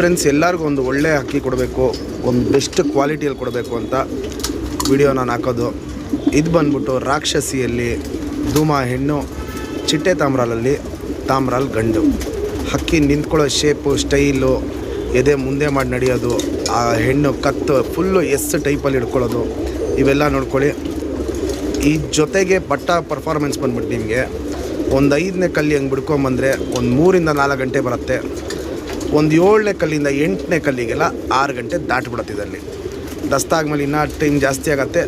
Friends, ಎಲ್ಲರಿಗೂ ಒಂದು ಒಳ್ಳೆಯ ಅಕ್ಕಿ ಕೊಡಬೇಕು, ಒಂದು ಬೆಸ್ಟ್ ಕ್ವಾಲಿಟಿಯಲ್ಲಿ ಕೊಡಬೇಕು ಅಂತ ವಿಡಿಯೋ ನಾನು ಹಾಕೋದು. ಇದು ಬಂದ್ಬಿಟ್ಟು ರಾಕ್ಷಸಿಯಲ್ಲಿ ಧೂಮ ಹೆಣ್ಣು, ಚಿಟ್ಟೆ ತಾಮ್ರಾಲಲ್ಲಿ ತಾಮ್ರಾಲ್ ಗಂಡು. ಹಕ್ಕಿ ನಿಂತ್ಕೊಳ್ಳೋ ಶೇಪು ಸ್ಟೈಲು ಎದೆ ಮುಂದೆ ಮಾಡಿ ನಡೆಯೋದು, ಆ ಹೆಣ್ಣು ಕತ್ತು ಫುಲ್ಲು ಎಸ್ ಟೈಪಲ್ಲಿ ಹಿಡ್ಕೊಳ್ಳೋದು, ಇವೆಲ್ಲ ನೋಡ್ಕೊಳ್ಳಿ. ಈ ಜೊತೆಗೆ ಪಟ್ಟ ಪರ್ಫಾರ್ಮೆನ್ಸ್ ಬಂದ್ಬಿಟ್ಟು ನಿಮಗೆ, ಒಂದು ಐದನೇ ಕಲ್ಲಿ ಹಂಗೆ ಬಿಡ್ಕೊಂಬಂದರೆ ಒಂದು ಮೂರಿಂದ ನಾಲ್ಕು ಗಂಟೆ ಬರುತ್ತೆ. ಒಂದು ಏಳನೇ ಕಲ್ಲಿಂದ ಎಂಟನೇ ಕಲ್ಲಿಗೆಲ್ಲ ಆರು ಗಂಟೆ ದಾಟಿಬಿಡತ್ತೆ ಇದರಲ್ಲಿ. ದಸ್ತಾದ್ಮೇಲೆ ಇನ್ನೂ ಟೈಮ್ ಜಾಸ್ತಿ ಆಗುತ್ತೆ.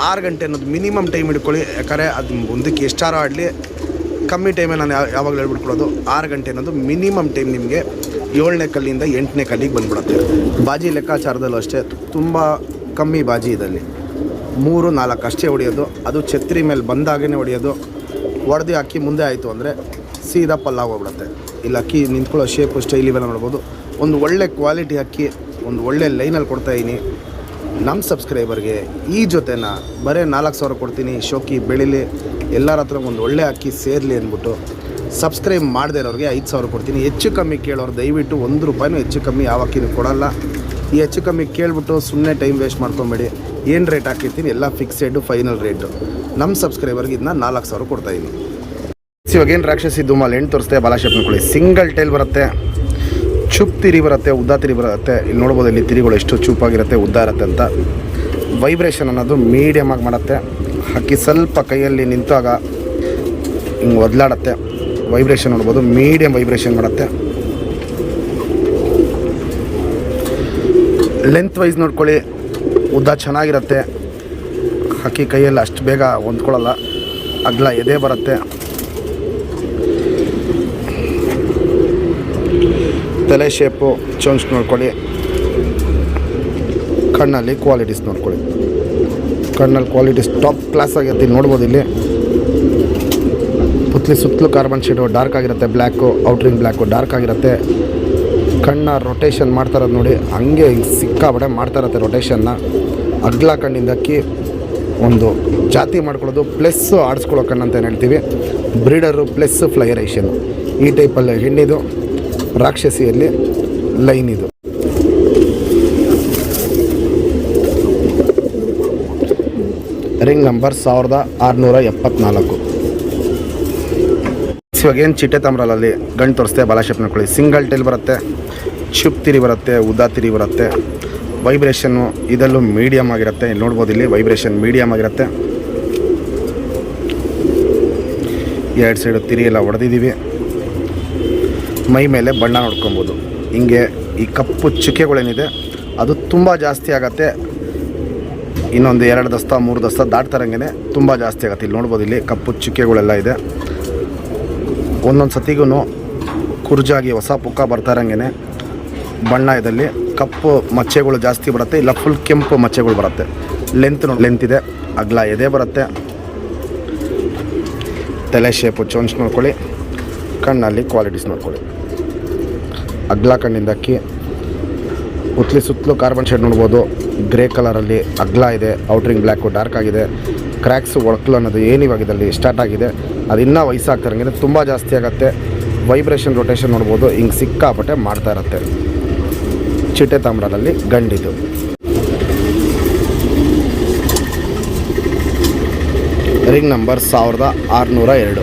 ಆರು ಗಂಟೆ ಅನ್ನೋದು ಮಿನಿಮಮ್ ಟೈಮ್ ಹಿಡ್ಕೊಳ್ಳಿ. ಯಾಕಂದರೆ ಅದು ಮುಂದಕ್ಕೆ ಎಷ್ಟಾರು ಆಡಲಿ, ಕಮ್ಮಿ ಟೈಮಲ್ಲಿ ನಾನು ಯಾವ- ಯಾವಾಗಲೂ ಹೇಳ್ಬಿಟ್ಕೊಳ್ಳೋದು. ಆರು ಗಂಟೆ ಅನ್ನೋದು ಮಿನಿಮಮ್ ಟೈಮ್ ನಿಮಗೆ ಏಳನೇ ಕಲ್ಲಿಂದ ಎಂಟನೇ ಕಲ್ಲಿಗೆ ಬಂದ್ಬಿಡುತ್ತೆ. ಬಾಜಿ ಲೆಕ್ಕಾಚಾರದಲ್ಲೂ ಅಷ್ಟೇ ತುಂಬ ಕಮ್ಮಿ ಬಾಜಿ ಇದಲ್ಲಿ ಮೂರು, ನಾಲ್ಕು ಅಷ್ಟೇ ಹೊಡೆಯೋದು. ಅದು ಛತ್ರಿ ಮೇಲೆ ಬಂದಾಗೇ ಹೊಡೆಯೋದು. ಹೊಡೆದು ಹಾಕಿ ಮುಂದೆ ಆಯಿತು ಅಂದರೆ ಸೀದಾ ಪಲ್ಲಾಗ್ ಹೋಗ್ಬಿಡುತ್ತೆ. ಇಲ್ಲಿ, ಅಕ್ಕಿ ನಿಂತ್ಕೊಳ್ಳೋ ಶೇಪು ಸ್ಟೈಲ್ ಇವೆಲ್ಲ ನೋಡ್ಬೋದು. ಒಂದು ಒಳ್ಳೆ ಕ್ವಾಲಿಟಿ ಅಕ್ಕಿ, ಒಂದು ಒಳ್ಳೆ ಲೈನಲ್ಲಿ ಕೊಡ್ತಾಯಿದ್ದೀನಿ ನಮ್ಮ ಸಬ್ಸ್ಕ್ರೈಬರ್ಗೆ ಈ ಜೊತೆನ ಬರೀ ನಾಲ್ಕು ಸಾವಿರ ಕೊಡ್ತೀನಿ, ಶೋಕಿ ಬೆಳೀಲಿ ಎಲ್ಲರ ಹತ್ರ ಒಂದು ಒಳ್ಳೆ ಅಕ್ಕಿ ಸೇರಲಿ ಅಂದ್ಬಿಟ್ಟು ಸಬ್ಸ್ಕ್ರೈಬ್ ಮಾಡದೇ ಇರೋರಿಗೆ ಐದು ಸಾವಿರ ಕೊಡ್ತೀನಿ. ಹೆಚ್ಚು ಕಮ್ಮಿ ಕೇಳೋರು ದಯವಿಟ್ಟು ಒಂದು ರೂಪಾಯಿನೂ ಹೆಚ್ಚು ಕಮ್ಮಿ ಯಾವ ಅಕ್ಕಿನೂ ಕೊಡಲ್ಲ. ಈ ಹೆಚ್ಚು ಕಮ್ಮಿ ಕೇಳಿಬಿಟ್ಟು ಸುಮ್ಮನೆ ಟೈಮ್ ವೇಸ್ಟ್ ಮಾಡ್ಕೊಬೇಡಿ. ಏನು ರೇಟ್ ಹಾಕಿರ್ತೀನಿ? ಎಲ್ಲ ಫಿಕ್ಸೆಡು ಫೈನಲ್ ರೇಟು ನಮ್ಮ ಸಬ್ಸ್ಕ್ರೈಬರ್ಗೆ ಇದನ್ನ ನಾಲ್ಕು ಸಾವಿರ ಕೊಡ್ತಾಯಿದ್ದೀನಿ ಇವಾಗ ಏನು ರಾಕ್ಷಸಿ ಧೂಮಲ್ಲಿ ಹೆಣ್ಣು ತೋರಿಸ್ತೆ ಬಾಲಾಶೇಪ್ ಕೊಡಿ ಸಿಂಗಲ್ ಟೈಲ್ ಬರುತ್ತೆ, ಚುಪ್ ತಿರಿ ಬರುತ್ತೆ, ಉದ್ದ ತಿರಿ ಬರುತ್ತೆ. ಇಲ್ಲಿ ನೋಡ್ಬೋದು ಇಲ್ಲಿ ತಿರಿಗಳು ಎಷ್ಟು ಚೂಪಾಗಿರುತ್ತೆ, ಉದ್ದ ಇರುತ್ತೆ ಅಂತ. ವೈಬ್ರೇಷನ್ ಅನ್ನೋದು ಮೀಡಿಯಮ್ ಆಗಿ ಮಾಡುತ್ತೆ. ಹಾಕಿ ಸ್ವಲ್ಪ ಕೈಯಲ್ಲಿ ನಿಂತಾಗ ಹಿಂಗೆ ಒದ್ಲಾಡತ್ತೆ. ವೈಬ್ರೇಷನ್ ನೋಡ್ಬೋದು ಮೀಡಿಯಮ್ ವೈಬ್ರೇಷನ್ ಮಾಡುತ್ತೆ. ಲೆಂತ್ ವೈಸ್ ನೋಡ್ಕೊಳ್ಳಿ, ಉದ್ದ ಚೆನ್ನಾಗಿರುತ್ತೆ. ಹಾಕಿ ಕೈಯಲ್ಲಿ ಅಷ್ಟು ಬೇಗ ಹೊಂದ್ಕೊಳ್ಳಲ್ಲ. ಅಗ್ಲ ಎದೆ ಬರುತ್ತೆ. ತಲೆ ಶೇಪು ಚೌಂಚ್ ನೋಡ್ಕೊಳ್ಳಿ. ಕಣ್ಣಲ್ಲಿ ಕ್ವಾಲಿಟೀಸ್ ನೋಡ್ಕೊಳ್ಳಿ. ಕಣ್ಣಲ್ಲಿ ಕ್ವಾಲಿಟೀಸ್ ಟಾಪ್ ಕ್ಲಾಸ್ ಆಗಿರುತ್ತೆ ನೋಡ್ಬೋದು ಇಲ್ಲಿ. ಪುತ್ಲಿ ಸುತ್ತಲೂ ಕಾರ್ಬನ್ ಶೀಟು ಡಾರ್ಕ್ ಆಗಿರುತ್ತೆ black outer ring black dark ಆಗಿರುತ್ತೆ. ಕಣ್ಣ ರೊಟೇಷನ್ ಮಾಡ್ತಾರದು ನೋಡಿ, ಹಂಗೆ ಸಿಕ್ಕಾಬಡೆ ಮಾಡ್ತಾ ಇರುತ್ತೆ ರೊಟೇಷನ್ನ ಅಗ್ಲ ಕಣ್ಣಿಂದ ಅಕ್ಕಿ ಒಂದು ಜಾತಿ ಮಾಡ್ಕೊಳ್ಳೋದು ಪ್ಲಸ್ ಆಡಿಸ್ಕೊಳ್ಳೋ ಕಣ್ಣಂತ ಏನು ಹೇಳ್ತೀವಿ? ಬ್ರೀಡರು ಪ್ಲಸ್ ಫ್ಲೈರೇಷನ್ ಈ ಟೈಪಲ್ಲಿ ಹೆಣ್ಣಿದು. ರಾಕ್ಷಸಿಯಲ್ಲಿ ಲೈನ್ ಇದು. ರಿಂಗ್ ನಂಬರ್ ಸಾವಿರದ ಆರುನೂರ ಎಪ್ಪತ್ನಾಲ್ಕು. ಇವಾಗ ಏನು ಚಿಟ್ಟೆ ತಾಮ್ರಲಲ್ಲಿ ಗಂಟು ತೋರಿಸ್ತೆ ಬಾಲಾಶೇಪ್ ನೋಡ್ಕೊಳ್ಳಿ ಸಿಂಗಲ್ ಟೆಲ್ ಬರುತ್ತೆ, ಚುಪ್ ತಿರಿ ಬರುತ್ತೆ, ಉದಾ ತಿರಿ ಬರುತ್ತೆ. ವೈಬ್ರೇಷನ್ನು ಇದರಲ್ಲೂ ಮೀಡಿಯಮ್ ಆಗಿರುತ್ತೆ. ಇಲ್ಲಿ ನೋಡ್ಬೋದು ಇಲ್ಲಿ ವೈಬ್ರೇಷನ್ ಮೀಡಿಯಮ್ ಆಗಿರುತ್ತೆ. ಎರಡು ಸೈಡು ತಿರಿ ಎಲ್ಲ ಹೊಡೆದಿದ್ದೀವಿ ಮೈ ಮೇಲೆ ಬಣ್ಣ ನೋಡ್ಕೊಬೋದು ಹಿಂಗೆ ಈ ಕಪ್ಪು ಚುಕ್ಕೆಗಳೇನಿದೆ, ಅದು ತುಂಬ ಜಾಸ್ತಿ ಆಗತ್ತೆ. ಇನ್ನೊಂದು ಎರಡು ದಸ್ತ, ಮೂರು ದಸ್ತ ದಾಟ್ತಾರಂಗೆ ತುಂಬ ಜಾಸ್ತಿ ಆಗುತ್ತೆ. ಇಲ್ಲಿ ನೋಡ್ಬೋದು, ಇಲ್ಲಿ ಕಪ್ಪು ಚುಕ್ಕೆಗಳೆಲ್ಲ ಇದೆ. ಒಂದೊಂದು ಸತಿಗೂ ಕುರ್ಜಾಗಿ ಹೊಸ ಪುಕ್ಕ ಬರ್ತಾರಂಗೆ ಬಣ್ಣ ಇದಲ್ಲಿ ಕಪ್ಪು ಮಚ್ಚೆಗಳು ಜಾಸ್ತಿ ಬರುತ್ತೆ, ಇಲ್ಲ ಫುಲ್ ಕೆಂಪು ಮಚ್ಚೆಗಳು ಬರುತ್ತೆ. ಲೆಂತ್ ಲೆಂತ್ ಇದೆ, ಅಗ್ಲ ಎದೆ ಬರುತ್ತೆ. ತಲೆ ಶೇಪು ಚೋಂಚ್ ನೋಡ್ಕೊಳ್ಳಿ. ಕಣ್ಣಲ್ಲಿ ಕ್ವಾಲಿಟೀಸ್ ನೋಡ್ಕೊಳ್ಳಿ. ಅಗ್ಲ ಕಣ್ಣಿಂದ ಅಕ್ಕಿ, ಉತ್ಲಿ ಸುತ್ತಲೂ ಕಾರ್ಬನ್ ಶೇಡ್ ನೋಡ್ಬೋದು. ಗ್ರೇ ಕಲರಲ್ಲಿ ಅಗ್ಲ ಇದೆ ಔಟ್ರಿಂಗ್ ಬ್ಲ್ಯಾಕು ಡಾರ್ಕ್ ಆಗಿದೆ. ಕ್ರ್ಯಾಕ್ಸು ಒಳಕಲು ಅನ್ನೋದು ಏನು ಇವಾಗ ಇದರಲ್ಲಿ ಸ್ಟಾರ್ಟ್ ಆಗಿದೆ. ಅದು ಇನ್ನೂ ವಯಸ್ಸಾಗ್ತಾರಂಗೆ ತುಂಬ ಜಾಸ್ತಿ ಆಗುತ್ತೆ. ವೈಬ್ರೇಷನ್ ರೊಟೇಷನ್ ನೋಡ್ಬೋದು, ಹಿಂಗೆ ಸಿಕ್ಕಾಪಟ್ಟೆ ಮಾಡ್ತಾ ಇರುತ್ತೆ. ಚಿಟ್ಟೆ ತಾಮ್ರದಲ್ಲಿ ಗಂಡಿದು ರಿಂಗ್ ನಂಬರ್ ಸಾವಿರದ ಆರುನೂರ ಎರಡು.